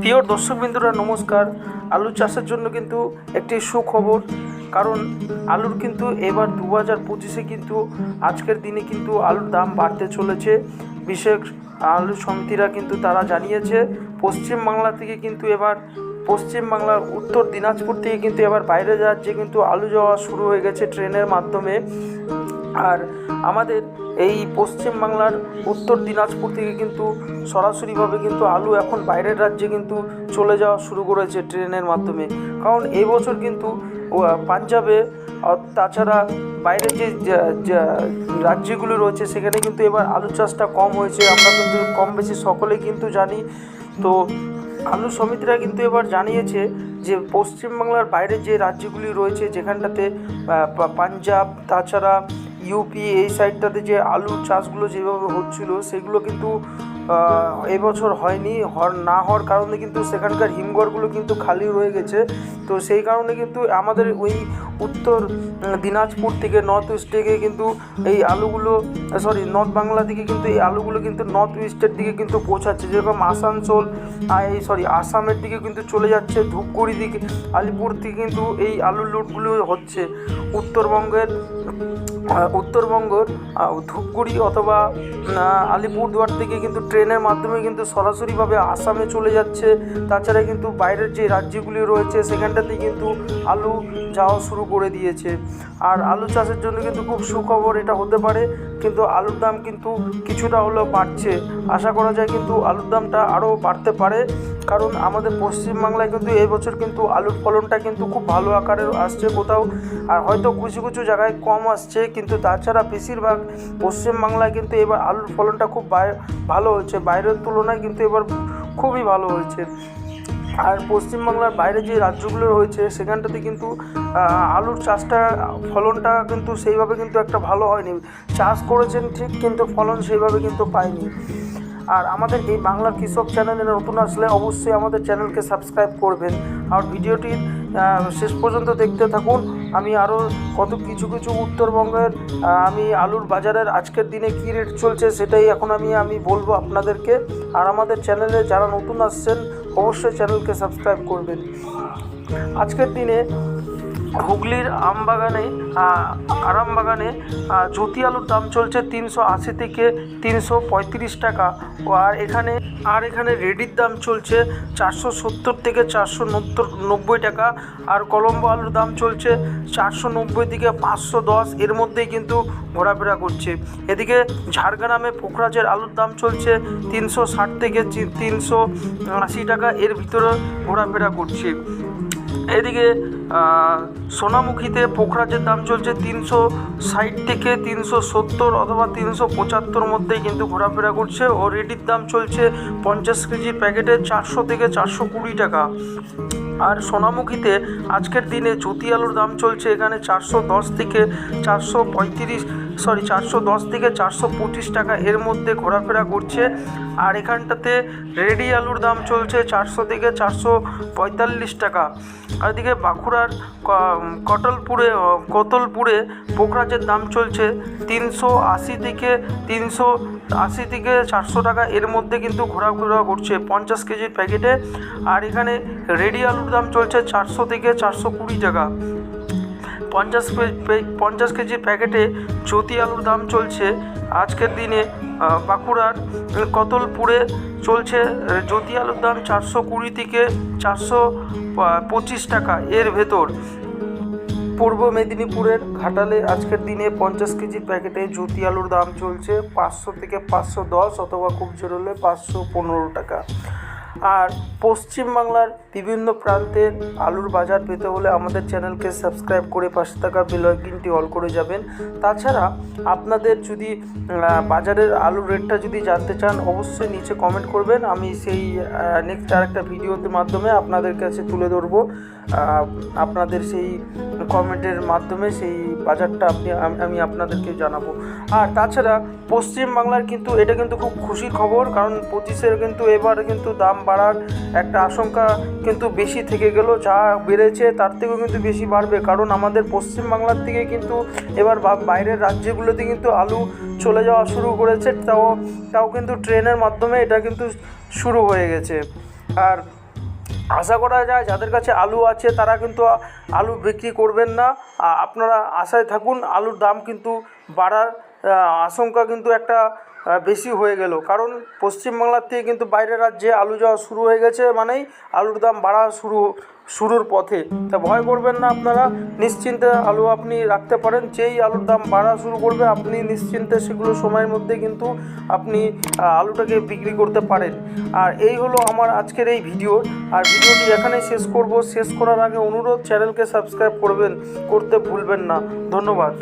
প্রিয় দর্শকবৃন্দুরা, নমস্কার। আলু চাষের জন্য কিন্তু একটি সুখবর, কারণ আলুর কিন্তু এবার দু হাজার পঁচিশে কিন্তু আজকের দিনে কিন্তু আলুর দাম বাড়তে চলেছে। বিশেষ আলু সমিতিরা কিন্তু তারা জানিয়েছে, পশ্চিমবাংলা থেকে কিন্তু এবার, পশ্চিমবাংলার উত্তর দিনাজপুর থেকে কিন্তু এবার বাইরে রাজ্যে কিন্তু আলু যাওয়া শুরু হয়ে গেছে ট্রেনের মাধ্যমে। আর আমাদের এই পশ্চিমবাংলার উত্তর দিনাজপুর থেকে কিন্তু সরাসরিভাবে কিন্তু আলু এখন বাইরের রাজ্যে কিন্তু চলে যাওয়া শুরু করেছে ট্রেনের মাধ্যমে। কারণ এই বছর কিন্তু পাঞ্জাবে তাছাড়া বাইরে যে রাজ্যগুলো রয়েছে সেখানে কিন্তু এবার আলু চাষটা কম হয়েছে। আমরা কিন্তু কম বেশি সকলেই কিন্তু জানি। তো আলু সমিতিরা কিন্তু এবার জানিয়েছে যে, পশ্চিমবাংলার বাইরে যে রাজ্যগুলি রয়েছে যেখানটাতে পাঞ্জাব, তাছাড়া ইউপি এই সাইডটাতে যে আলু চাষগুলো যেভাবে হচ্ছিল, সেগুলো কিন্তু এবছর হয়নি হওয়ার না হওয়ার কারণে কিন্তু সেখানকার হিমঘরগুলো কিন্তু খালি রয়ে গেছে। তো সেই কারণে কিন্তু আমাদের ওই উত্তর দিনাজপুর থেকে নর্থ ইস্ট থেকে কিন্তু এই আলুগুলো সরি নর্থ বাংলা থেকে কিন্তু এই আলুগুলো কিন্তু নর্থ ইস্টের দিকে কিন্তু পৌঁছাচ্ছে। যেরকম আসানসোল এই সরি আসামের দিকে কিন্তু চলে যাচ্ছে, ধূপগুড়ি দিকে, আলিপুর থেকে কিন্তু এই আলুর লুটগুলো হচ্ছে। উত্তরবঙ্গের উত্তরবঙ্গর ধূপগুড়ি অথবা আলিপুরদুয়ার থেকে কিন্তু ট্রেনের মাধ্যমে কিন্তু সরাসরিভাবে আসামে চলে যাচ্ছে। তাছাড়া কিন্তু বাইরের যে রাজ্যগুলি রয়েছে সেখানটাতে কিন্তু আলু যাওয়া শুরু করে দিয়েছে। আর আলু চাষের জন্য কিন্তু খুব সুখবর এটা হতে পারে, কিন্তু আলুর দাম কিন্তু কিছুটা হলেও বাড়ছে। আশা করা যায় কিন্তু আলুর দামটা আরও বাড়তে পারে। কারণ আমাদের পশ্চিমবাংলায় কিন্তু এই বছর কিন্তু আলুর ফলনটা কিন্তু খুব ভালো আকারে আসছে কোথাও, আর হয়তো কিছু কিছু জায়গায় কম আসছে, কিন্তু তাছাড়া বেশিরভাগ পশ্চিমবাংলায় কিন্তু এবার আলুর ফলনটা খুব ভালো হয়েছে। বাইরের তুলনায় কিন্তু এবার খুবই ভালো হয়েছে। আর পশ্চিমবাংলার বাইরে যে রাজ্যগুলো রয়েছে, সেখানটাতে কিন্তু আলুর চাষটা, ফলনটা কিন্তু সেইভাবে কিন্তু একটা ভালো হয়নি। চাষ করেছেন ঠিক, কিন্তু ফলন সেইভাবে কিন্তু পায়নি। আর আমাদের এই বাংলা কৃষক চ্যানেলে নতুন আসলে অবশ্যই আমাদের চ্যানেলকে সাবস্ক্রাইব করবেন। আর ভিডিওটি শেষ পর্যন্ত দেখতে থাকুন। আমি আরও কত কিছু কিছু উত্তরবঙ্গের আমি আলুর বাজারের আজকের দিনে কী রেট চলছে সেটাই এখন আমি আমি বলব আপনাদেরকে। আর আমাদের চ্যানেলে যারা নতুন আসছেন, অবশ্যই চ্যানেলকে সাবস্ক্রাইব করবেন। আজকের দিনে হুগলির আমবাগানে আরামবাগানে জ্যোতি আলুর দাম চলছে তিনশো আশি থেকে তিনশো পঁয়ত্রিশ টাকা। আর এখানে আর এখানে রেডির দাম চলছে চারশো সত্তর থেকে চারশো নব্বই টাকা। আর কলম্বো আলুর দাম চলছে চারশো নব্বই থেকে পাঁচশো দশ। এর মধ্যেই কিন্তু ঘোরাফেরা করছে। এদিকে ঝাড়গ্রামে পোখরাজের আলুর দাম চলছে তিনশো ষাট থেকে তিনশো আশি টাকা। এর ভিতরে ঘোরাফেরা করছে। এদিকে সোনামুখীতে পোখরাজের দাম চলছে তিনশো ষাট থেকে তিনশো সত্তর অথবা তিনশো পঁচাত্তর মধ্যেই কিন্তু ঘোরাফেরা করছে ও রেডির দাম চলছে পঞ্চাশ কেজি প্যাকেটে চারশো থেকে চারশো কুড়ি টাকা। আর সোনামুখীতে আজকের দিনে জ্যোতি আলুর দাম চলছে এখানে চারশো দশ থেকে চারশো পঁয়ত্রিশ। সরি চারশো দশ থেকে চারশো পঁচিশ টাকা এর মধ্যে ঘোরাফেরা করছে। আর এখানটাতে রেডি আলুর দাম চলছে চারশো থেকে চারশো পঁয়তাল্লিশ টাকা। আর এদিকে বাঁকুড়ার কটলপুরে কতলপুরে পোখরাজের দাম চলছে তিনশো আশি থেকে তিনশো আশি থেকে চারশো টাকা এর মধ্যে কিন্তু ঘোরাফেরা করছে পঞ্চাশ কেজির প্যাকেটে। আর এখানে রেডি আলুর দাম চলছে চারশো থেকে চারশো কুড়ি টাকা। পঞ্চাশ পঞ্চাশ কেজির প্যাকেটে জ্যোতি আলুর দাম চলছে আজকের দিনে বাঁকুড়ার কতলপুরে চলছে জ্যোতি আলুর দাম চারশো কুড়ি থেকে চারশো পঁচিশ টাকা এর ভেতর। পূর্ব মেদিনীপুরের ঘাটালে আজকের দিনে পঞ্চাশ কেজি প্যাকেটে জ্যোতি আলুর দাম চলছে পাঁচশো থেকে পাঁচশো দশ অথবা খুব জোর হলে পাঁচশো পনেরো টাকা। আর পশ্চিমবাংলার বিভিন্ন প্রান্তে আলুর বাজার পেতে হলে আমাদের চ্যানেলকে সাবস্ক্রাইব করে পাশে থাকা বেল আইকনটি অল করে যাবেন। তাছাড়া আপনাদের যদি বাজারের আলুর রেটটা যদি জানতে চান, অবশ্যই নিচে কমেন্ট করবেন। আমি সেই নেক্সট আরেকটা ভিডিওর মাধ্যমে আপনাদের কাছে তুলে ধরবো। আপনাদের সেই কমেন্টের মাধ্যমে সেই বাজারটা আপনি আমি আপনাদেরকে জানাব। আর তাছাড়া পশ্চিমবাংলার কিন্তু, এটা কিন্তু খুব খুশির খবর, কারণ পঁচিশের কিন্তু এবার কিন্তু দাম বাড়ার একটা আশঙ্কা কিন্তু বেশি থেকে গেল। যা বেড়েছে তার থেকেও কিন্তু বেশি বাড়বে। কারণ আমাদের পশ্চিমবাংলার থেকে কিন্তু এবার বাইরের রাজ্যগুলোতে কিন্তু আলু চলে যাওয়া শুরু করেছে। তাও তাও কিন্তু ট্রেনের মাধ্যমে এটা কিন্তু শুরু হয়ে গেছে। আর আশা করা যায় যাদের কাছে আলু আছে তারা কিন্তু আলু বিক্রি করবেন না। আপনারা আশায় থাকুন, আলুর দাম কিন্তু বাড়ার আশঙ্কা কিন্তু একটা বেশি হয়ে গেল। কারণ পশ্চিমবাংলার থেকে কিন্তু বাইরের রাজ্যে আলু যাওয়া শুরু হয়ে গেছে, মানেই আলুর দাম বাড়া শুরু, শুরুর পথে। তা ভয় করবেন না আপনারা, নিশ্চিন্তে আলু আপনি রাখতে পারেন, যেই আলুর দাম বাড়া শুরু করবে, আপনি নিশ্চিন্তে সেগুলো সময়ের মধ্যে কিন্তু আপনি আলুটাকে বিক্রি করতে পারেন। আর এই হলো আমার আজকের এই ভিডিও। আর ভিডিওটি এখানেই শেষ করব। শেষ করার আগে অনুরোধ, চ্যানেলকে সাবস্ক্রাইব করবেন, করতে ভুলবেন না। ধন্যবাদ।